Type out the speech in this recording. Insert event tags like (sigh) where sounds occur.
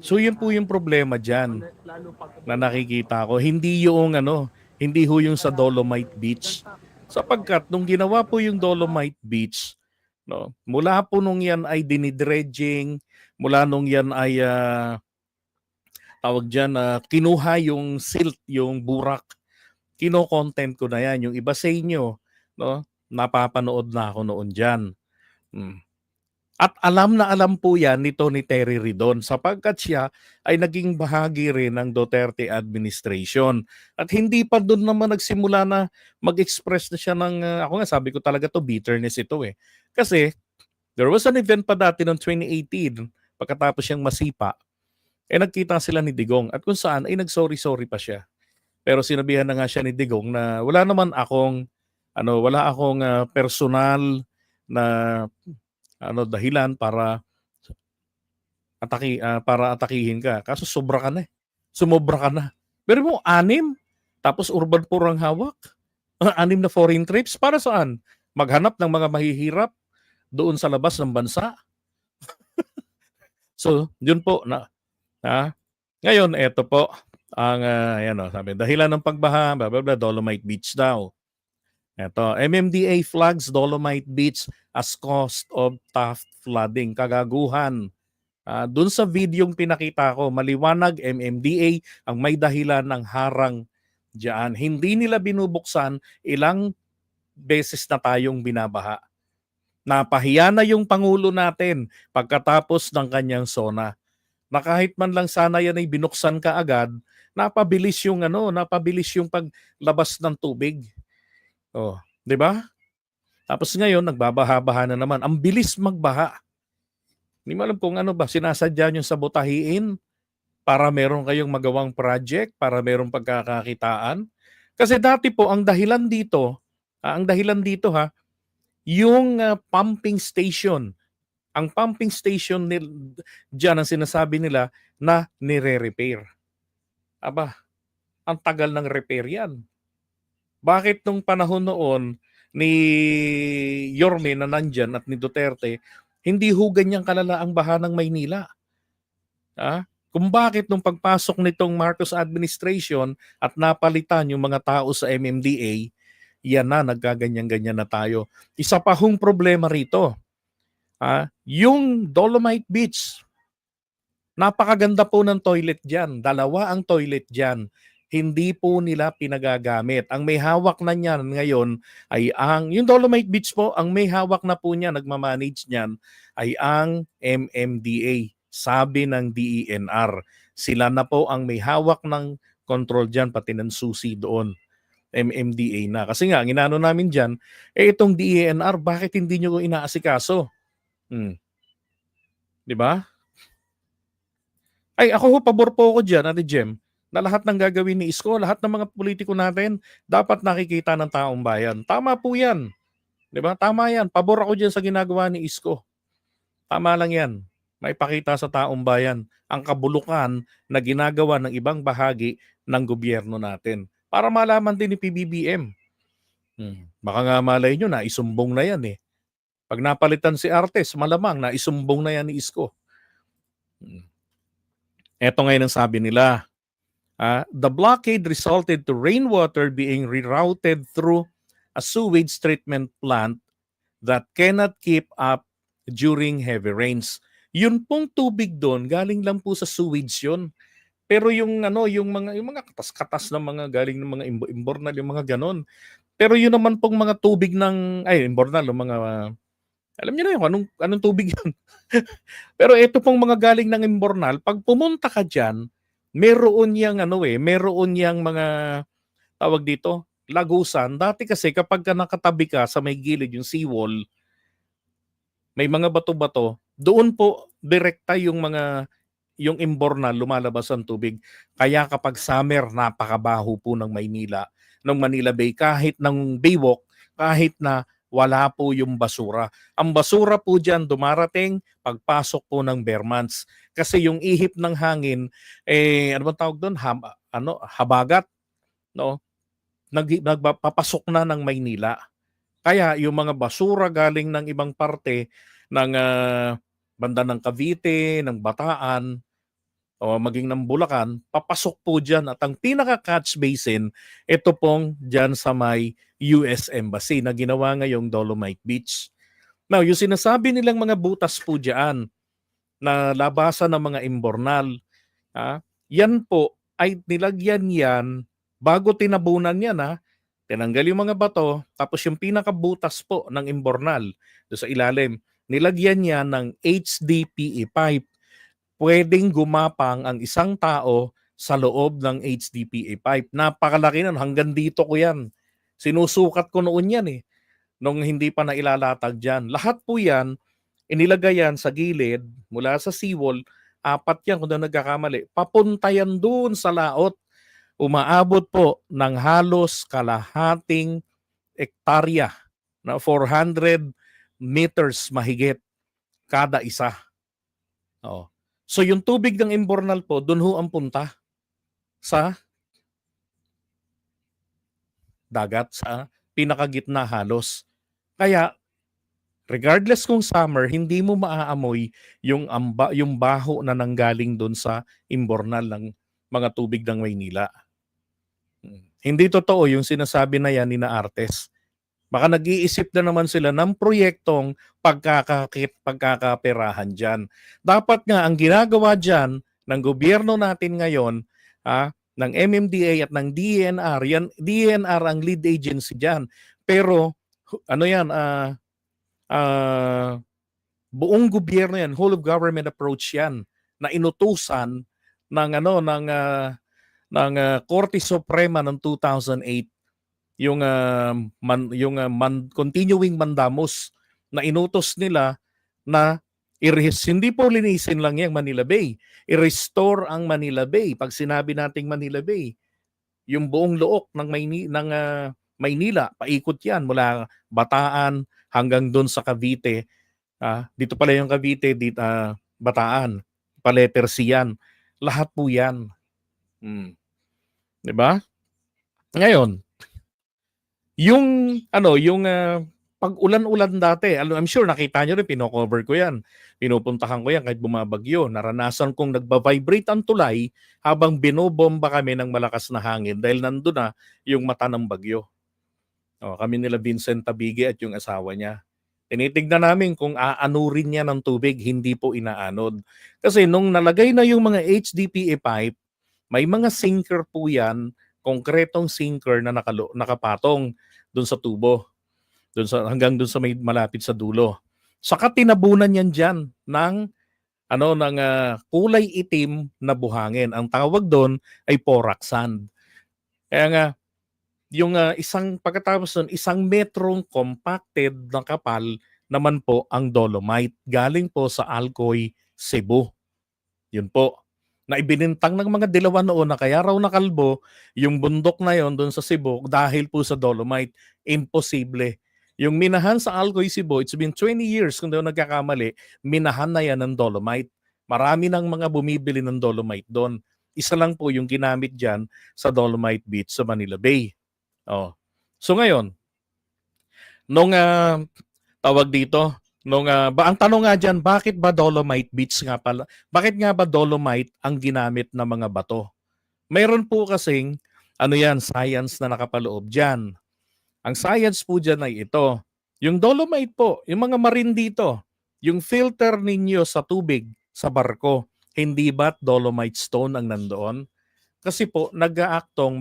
So yun po yung problema dyan na nakikita ko. Hindi yung ano, hindi ho yung sa Dolomite Beach. Sapagkat nung ginawa po yung Dolomite Beach, no, mula po nung yan ay dinidredging, mula nung yan ay ah, tawag dyan, ah, kinuha yung silt, yung burak, kino-content ko na yan. Yung iba sa inyo, no, napapanood na ako noon dyan. Hmm. At alam na alam po yan ni Tony Terry Ridon sapagkat siya ay naging bahagi rin ng Duterte administration. At hindi pa doon naman nagsimula na mag-express na siya ng, uh, ako nga sabi ko talaga to bitterness ito eh. Kasi there was an event pa dati noong 2018 pagkatapos siyang masipa, eh nagkita sila ni Digong at kung saan ay nag-sorry-sorry pa siya. Pero sinabihan na nga siya ni Digong na wala naman akong ano, wala akong uh, personal na ano dahilan para ataki uh, para atakihin ka. Kaso sobra ka na eh. Sumobra ka na. Pero mo anim tapos urban poor ang hawak. anim na foreign trips para saan? Maghanap ng mga mahihirap doon sa labas ng bansa. (laughs) so, yun po na ha? Ngayon, eto po ang uh, yan o, sabi, dahilan ng pagbaha, blah, blah, blah, Dolomite Beach daw. Ito, MMDA flags Dolomite Beach as cost of tough flooding. Kagaguhan. Uh, Doon sa videong pinakita ko, maliwanag MMDA ang may dahilan ng harang diyan. Hindi nila binubuksan ilang beses na tayong binabaha. Napahiya na yung Pangulo natin pagkatapos ng kanyang sona. Na kahit man lang sana yan ay binuksan ka agad, napabilis yung ano, napabilis yung paglabas ng tubig. Oh, 'di ba? Tapos ngayon nagbabaha-baha na naman. Ang bilis magbaha. Hindi mo alam kung ano ba sinasadya niyo sabotahiin para meron kayong magawang project, para merong pagkakakitaan. Kasi dati po ang dahilan dito, ah, ang dahilan dito ha, yung uh, pumping station. Ang pumping station nil, diyan ang sinasabi nila na nire-repair. Aba, ang tagal ng repair yan. Bakit nung panahon noon ni Yorme na nandyan at ni Duterte, hindi ho ganyang kalala ang baha ng Maynila? Ah? Kung bakit nung pagpasok nitong Marcos administration at napalitan yung mga tao sa MMDA, yan na, nagkaganyan-ganyan na tayo. Isa pa hong problema rito. Ah, yung Dolomite Beach, napakaganda po ng toilet dyan. Dalawa ang toilet dyan hindi po nila pinagagamit. Ang may hawak na niyan ngayon ay ang, yung Dolomite Beach po, ang may hawak na po niya, nagmamanage niyan, ay ang MMDA, sabi ng DENR. Sila na po ang may hawak ng control dyan, pati ng susi doon. MMDA na. Kasi nga, ginano namin dyan, eh itong DENR, bakit hindi nyo inaasikaso? Hmm. Di ba? Ay, ako ho, pabor po ako dyan, Ate Jem na lahat ng gagawin ni Isko, lahat ng mga politiko natin, dapat nakikita ng taong bayan. Tama po yan. Di ba? Tama yan. Pabor ako dyan sa ginagawa ni Isko. Tama lang yan. May pakita sa taong bayan ang kabulukan na ginagawa ng ibang bahagi ng gobyerno natin. Para malaman din ni PBBM. Hmm. Baka nga malay nyo na isumbong na yan eh. Pag napalitan si Artes, malamang na isumbong na yan ni Isko. Hmm. Ito ngayon ang sabi nila, Uh, the blockade resulted to rainwater being rerouted through a sewage treatment plant that cannot keep up during heavy rains. Yun pong tubig doon, galing lang po sa sewage yun. Pero yung ano, yung mga yung mga katas-katas na mga galing ng mga imbornal, yung mga ganon. Pero yun naman pong mga tubig ng ay imbornal, yung mga alam niyo na yun, anong, anong tubig yun. (laughs) Pero ito pong mga galing ng imbornal, pag pumunta ka diyan, meron yang ano eh, meron yang mga tawag dito, lagusan. Dati kasi kapag ka nakatabi ka sa may gilid yung seawall, may mga bato-bato, doon po direkta yung mga yung imbornal lumalabas ang tubig. Kaya kapag summer, napakabaho po ng Maynila, ng Manila Bay, kahit ng Baywalk, kahit na wala po yung basura. Ang basura po dyan dumarating pagpasok po ng bare months. Kasi yung ihip ng hangin, eh, ano ba tawag doon? Ham, ano, habagat. No? Nag, nagpapasok na ng Maynila. Kaya yung mga basura galing ng ibang parte ng uh, banda ng Cavite, ng Bataan, o maging ng Bulacan, papasok po dyan. At ang pinaka-catch basin, ito pong dyan sa may US Embassy na ginawa ngayong Dolomite Beach. Now, yung sinasabi nilang mga butas po dyan na labasan ng mga imbornal, ah, yan po ay nilagyan yan bago tinabunan yan ha. Tinanggal yung mga bato, tapos yung pinakabutas po ng imbornal do sa ilalim, nilagyan niya ng HDPE pipe. Pwedeng gumapang ang isang tao sa loob ng HDPE pipe. Napakalaki nun, hanggang dito ko yan. Sinusukat ko noon yan eh, nung hindi pa nailalatag dyan. Lahat po yan, inilagay yan sa gilid, mula sa seawall, apat yan kung na nagkakamali, papunta yan doon sa laot. Umaabot po ng halos kalahating ektarya na 400 meters mahigit kada isa. Oh. So yung tubig ng imbornal po, doon ho ang punta sa dagat sa pinakagitna halos. Kaya regardless kung summer, hindi mo maaamoy yung amba, yung baho na nanggaling doon sa imbornal ng mga tubig ng Maynila. Hmm. Hindi totoo yung sinasabi na yan ni na Artes. Baka nag-iisip na naman sila ng proyektong pagkakakit, pagkakaperahan dyan. Dapat nga ang ginagawa dyan ng gobyerno natin ngayon, ah, ng MMDA at ng DENR, yan, DENR ang lead agency dyan. Pero, ano yan, ah, ah, buong gobyerno yan, whole of government approach yan, na inutusan ng ano ng ah, ng ah, Korte Suprema ng 2008 yung ah, man, yung ah, man, continuing mandamus na inutos nila na i-res- hindi po linisin lang yung Manila Bay. I-restore ang Manila Bay. Pag sinabi nating Manila Bay, yung buong look ng Mayni, ng ah, Maynila, paikot 'yan mula Bataan hanggang doon sa Cavite. Ah, dito pala yung Cavite, dito ah, Bataan, Palepersian. Lahat po 'yan. Mm. 'Di ba? Ngayon, yung ano, yung ah, pag ulan-ulan dati, I'm sure nakita nyo rin, pino-cover ko yan. Pinupuntahan ko yan kahit bumabagyo. Naranasan kong nagba-vibrate ang tulay habang binobomba kami ng malakas na hangin dahil nandun na yung mata ng bagyo. O, kami nila Vincent Tabige at yung asawa niya. Tinitignan namin kung aanurin niya ng tubig, hindi po inaanod. Kasi nung nalagay na yung mga HDPE pipe, may mga sinker po yan, konkretong sinker na nakalo, nakapatong doon sa tubo. Doon sa, hanggang doon sa may malapit sa dulo. Saka tinabunan yan dyan ng ano ng ah, kulay itim na buhangin. Ang tawag doon ay porac sand. Kaya nga yung ah, isang pagkatapos nun, isang metrong compacted na kapal naman po ang dolomite galing po sa Alcoy, Cebu. Yun po. Na ibinintang ng mga dilawa noon na kaya raw nakalbo yung bundok na yon doon sa Cebu dahil po sa dolomite. Imposible. Yung minahan sa Alcoy, Cebu, it's been 20 years kung daw nagkakamali, minahan na yan ng dolomite. Marami ng mga bumibili ng dolomite doon. Isa lang po yung ginamit dyan sa Dolomite Beach sa Manila Bay. Oh. So ngayon, nung ah, tawag dito, nung ah, ba ang tanong nga diyan, bakit ba Dolomite Beach nga pala? Bakit nga ba Dolomite ang ginamit na mga bato? Mayroon po kasing ano yan, science na nakapaloob diyan. Ang science po diyan ay ito. Yung Dolomite po, yung mga marine dito, yung filter ninyo sa tubig sa barko, hindi ba't Dolomite stone ang nandoon? Kasi po, nag-aaktong